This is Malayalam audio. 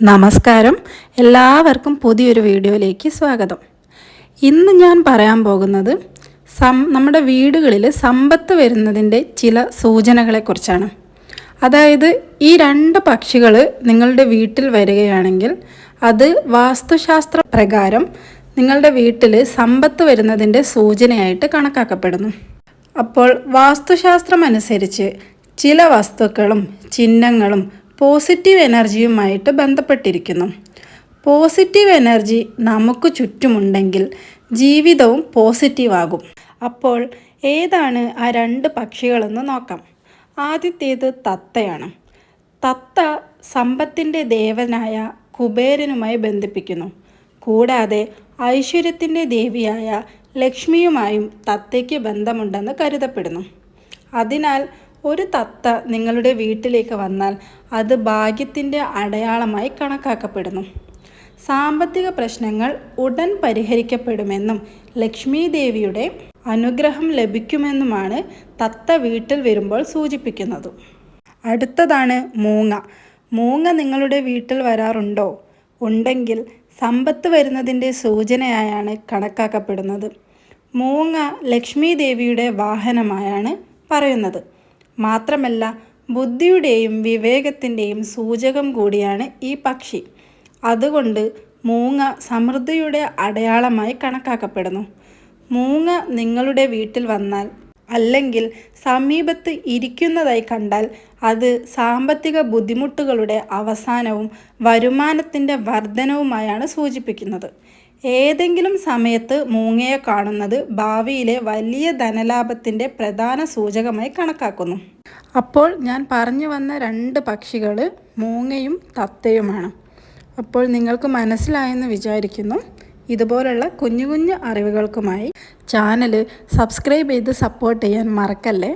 നമസ്കാരം. എല്ലാവർക്കും പുതിയൊരു വീഡിയോയിലേക്ക് സ്വാഗതം. ഇന്ന് ഞാൻ പറയാൻ പോകുന്നത് സം നമ്മുടെ വീടുകളിൽ സമ്പത്ത് വരുന്നതിന്റെ ചില സൂചനകളെക്കുറിച്ചാണ്. അതായത് ഈ രണ്ട് പക്ഷികൾ നിങ്ങളുടെ വീട്ടിൽ വരികയാണെങ്കിൽ അത് വാസ്തുശാസ്ത്ര പ്രകാരം നിങ്ങളുടെ വീട്ടിൽ സമ്പത്ത് വരുന്നതിന്റെ സൂചനയായിട്ട് കണക്കാക്കപ്പെടുന്നു. അപ്പോൾ വാസ്തുശാസ്ത്രമനുസരിച്ച് ചില വസ്തുക്കളും ചിഹ്നങ്ങളും പോസിറ്റീവ് എനർജിയുമായിട്ട് ബന്ധപ്പെട്ടിരിക്കുന്നു. പോസിറ്റീവ് എനർജി നമുക്ക് ചുറ്റുമുണ്ടെങ്കിൽ ജീവിതവും പോസിറ്റീവാകും. അപ്പോൾ ഏതാണ് ആ രണ്ട് പക്ഷികളെന്ന് നോക്കാം. ആദ്യത്തേത് തത്തയാണ്. തത്ത സമ്പത്തിന്റെ ദേവനായ കുബേരനുമായി ബന്ധിപ്പിക്കുന്നു. കൂടാതെ ഐശ്വര്യത്തിന്റെ ദേവിയായ ലക്ഷ്മിയുമായും തത്തയ്ക്ക് ബന്ധമുണ്ടെന്ന് കരുതപ്പെടുന്നു. അതിനാൽ ഒരു തത്ത നിങ്ങളുടെ വീട്ടിലേക്ക് വന്നാൽ അത് ഭാഗ്യത്തിന്റെ അടയാളമായി കണക്കാക്കപ്പെടുന്നു. സാമ്പത്തിക പ്രശ്നങ്ങൾ ഉടൻ പരിഹരിക്കപ്പെടുമെന്നും ലക്ഷ്മി ദേവിയുടെ അനുഗ്രഹം ലഭിക്കുമെന്നുമാണ് തത്ത വീട്ടിൽ വരുമ്പോൾ സൂചിപ്പിക്കുന്നത്. അടുത്തതാണ് മൂങ്ങ. മൂങ്ങ നിങ്ങളുടെ വീട്ടിൽ വരാറുണ്ടോ? ഉണ്ടെങ്കിൽ സമ്പത്ത് വരുന്നതിന്റെ സൂചനയായാണ് കണക്കാക്കപ്പെടുന്നത്. മൂങ്ങ ലക്ഷ്മി ദേവിയുടെ വാഹനമായാണ് പറയുന്നത്. മാത്രമല്ല ബുദ്ധിയുടെയും വിവേകത്തിന്റെയും സൂചകം കൂടിയാണ് ഈ പക്ഷി. അതുകൊണ്ട് മൂങ്ങ സമൃദ്ധിയുടെ അടയാളമായി കണക്കാക്കപ്പെടുന്നു. മൂങ്ങ നിങ്ങളുടെ വീട്ടിൽ വന്നാൽ അല്ലെങ്കിൽ സമീപത്ത് ഇരിക്കുന്നതായി കണ്ടാൽ അത് സാമ്പത്തിക ബുദ്ധിമുട്ടുകളുടെ അവസാനവും വരുമാനത്തിന്റെ വർധനവുമായാണ് സൂചിപ്പിക്കുന്നത്. ഏതെങ്കിലും സമയത്ത് മൂങ്ങയെ കാണുന്നത് ഭാവിയിലെ വലിയ ധനലാഭത്തിന്റെ പ്രധാന സൂചകമായി കണക്കാക്കുന്നു. അപ്പോൾ ഞാൻ പറഞ്ഞു വന്ന രണ്ട് പക്ഷികൾ മൂങ്ങയും തത്തയുമാണ്. അപ്പോൾ നിങ്ങൾക്ക് മനസ്സിലായെന്ന് വിചാരിക്കുന്നു. ഇതുപോലുള്ള കുഞ്ഞു കുഞ്ഞു അറിവുകൾക്കുമായി ചാനൽ സബ്സ്ക്രൈബ് ചെയ്ത് സപ്പോർട്ട് ചെയ്യാൻ മറക്കല്ലേ?